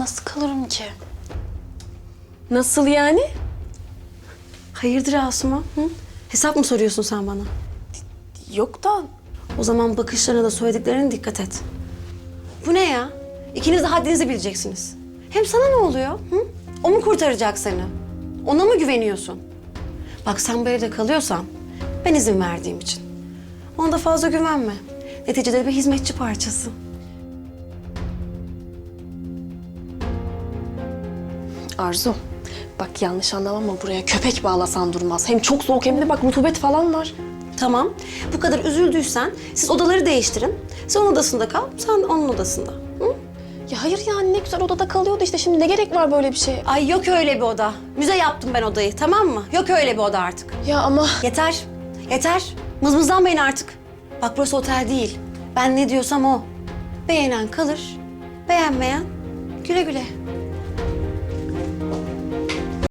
nasıl kalırım ki? Nasıl yani? Hayırdır Asuman? Hı? Hesap mı soruyorsun sen bana? Yok da O zaman bakışlarına da söylediklerine dikkat et. Bu ne ya? İkiniz de haddinizi bileceksiniz. Hem sana ne oluyor? Hı? O mu kurtaracak seni? Ona mı güveniyorsun? Bak sen bu evde kalıyorsan ben izin verdiğim için. Ona da fazla güvenme. Neticede bir hizmetçi parçası. Arzu. Bak yanlış anlama ama buraya köpek bağlasan durmaz. Hem çok soğuk hem de bak rutubet falan var. Tamam. Bu kadar üzüldüysen siz odaları değiştirin. Sen onun odasında kal, sen onun odasında. Hı? Ya hayır yani ne güzel odada kalıyordu işte şimdi ne gerek var böyle bir şeye? Ay yok öyle bir oda. Müze yaptım ben odayı tamam mı? Yok öyle bir oda artık. Ya ama Yeter. Yeter. Mızmızlanmayın artık. Bak burası otel değil. Ben ne diyorsam o. Beğenen kalır. Beğenmeyen güle güle.